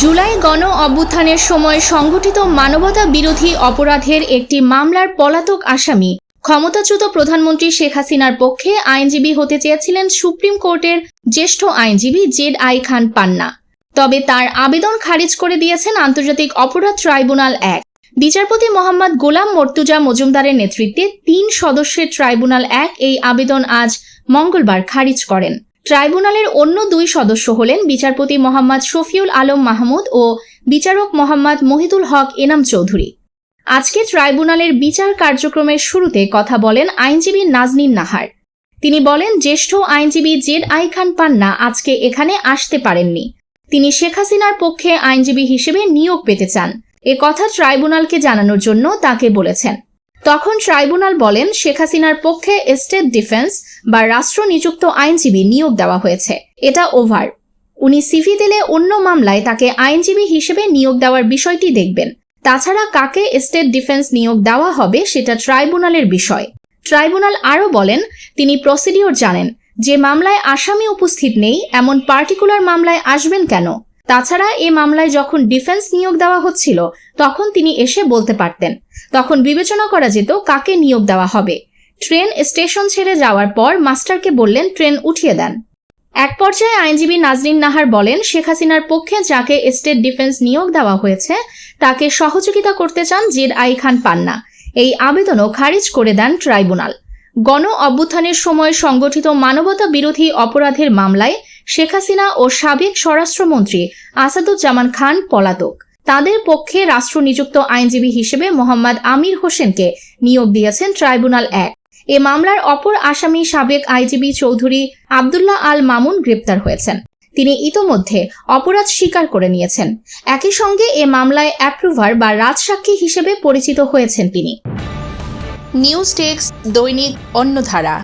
জুলাই গণ অভ্যুত্থানের সময় সংঘটিত মানবতা বিরোধী অপরাধের একটি মামলার পলাতক আসামি। ক্ষমতাচ্যুত প্রধানমন্ত্রী শেখ হাসিনার পক্ষে আইনজীবী হতে চেয়েছিলেন সুপ্রিম কোর্টের জ্যেষ্ঠ আইনজীবী জেড আই খান পান্না। তবে তার আবেদন খারিজ করে দিয়েছেন আন্তর্জাতিক অপরাধ ট্রাইব্যুনাল এক। বিচারপতি মোহাম্মদ গোলাম মর্তুজা মজুমদারের নেতৃত্বে তিন সদস্যের ট্রাইব্যুনাল এক এই আবেদন আজ মঙ্গলবার খারিজ করেন। ট্রাইব্যুনালের অন্য দুই সদস্য হলেন বিচারপতি মোহাম্মদ শফিউল আলম মাহমুদ ও বিচারক মোহাম্মদ মহিদুল হক এনাম চৌধুরী। আজকে ট্রাইব্যুনালের বিচার কার্যক্রমের শুরুতে কথা বলেন আইনজীবী নাজনীন নাহার। তিনি বলেন, জ্যেষ্ঠ আইনজীবী জেড আই খান পান্না আজকে এখানে আসতে পারেননি। তিনি শেখ হাসিনার পক্ষে আইনজীবী হিসেবে নিয়োগ পেতে চান। এ কথা ট্রাইব্যুনালকে জানানোর জন্য তাকে বলেছেন। তখন ট্রাইব্যুনাল বলেন শেখ হাসিনার পক্ষে স্টেট ডিফেন্স বা রাষ্ট্র নিযুক্ত আইনজীবী নিয়োগ দেওয়া হয়েছে। এটা ওভার। উনি সিভি দিলে অন্য মামলায় তাকে আইনজীবী হিসেবে নিয়োগ দেওয়ার বিষয়টি দেখবেন। তাছাড়া কাকে স্টেট ডিফেন্স নিয়োগ দেওয়া হবে সেটা ট্রাইব্যুনালের বিষয়। ট্রাইব্যুনাল আরও বলেন, তিনি প্রসিডিওর জানেন, যে মামলায় আসামি উপস্থিত নেই, এমন পার্টিকুলার মামলায় আসবেন কেন? তাছাড়া এ মামলায় যখন ডিফেন্স নিয়োগ দেওয়া হচ্ছিল, তখন তিনি এসে বলতে পারতেন। তখন বিবেচনা করা যেত কাকে নিয়োগ দেওয়া হবে। ট্রেন স্টেশন ছেড়ে যাওয়ার পর মাস্টারকে বললেন, ট্রেন উঠিয়ে দেন। এক পর্যায়ে আইনজীবী নাজরিন নাহার বলেন, শেখ হাসিনার পক্ষে যাকে স্টেট ডিফেন্স নিয়োগ দেওয়া হয়েছে, তাকে সহযোগিতা করতে চান জেড আই খান পান্না। এই আবেদনও খারিজ করে দেন ট্রাইব্যুনাল। গণ অভ্যুত্থানের সময় সংগঠিত মানবতা বিরোধী অপরাধের মামলায় শেখ হাসিনা ও সাবেক স্বরাষ্ট্রমন্ত্রী আসাদুজ্জামান খান পলাতক। তাদের পক্ষে রাষ্ট্র নিযুক্ত আইনজীবী হিসেবে মোহাম্মদ আমির হোসেনকে নিয়োগ দিয়েছেন ট্রাইব্যুনাল এক। এ মামলার অপর আসামি সাবেক আইজিবি চৌধুরী আবদুল্লাহ আল মামুন গ্রেপ্তার হয়েছেন। তিনি ইতোমধ্যে অপরাধ স্বীকার করে নিয়েছেন। একই সঙ্গে এ মামলায় অ্যাপ্রুভার বা রাজসাক্ষী হিসেবে পরিচিত হয়েছেন তিনি। নিউজ টেক্স দৈনিক অন্যধারা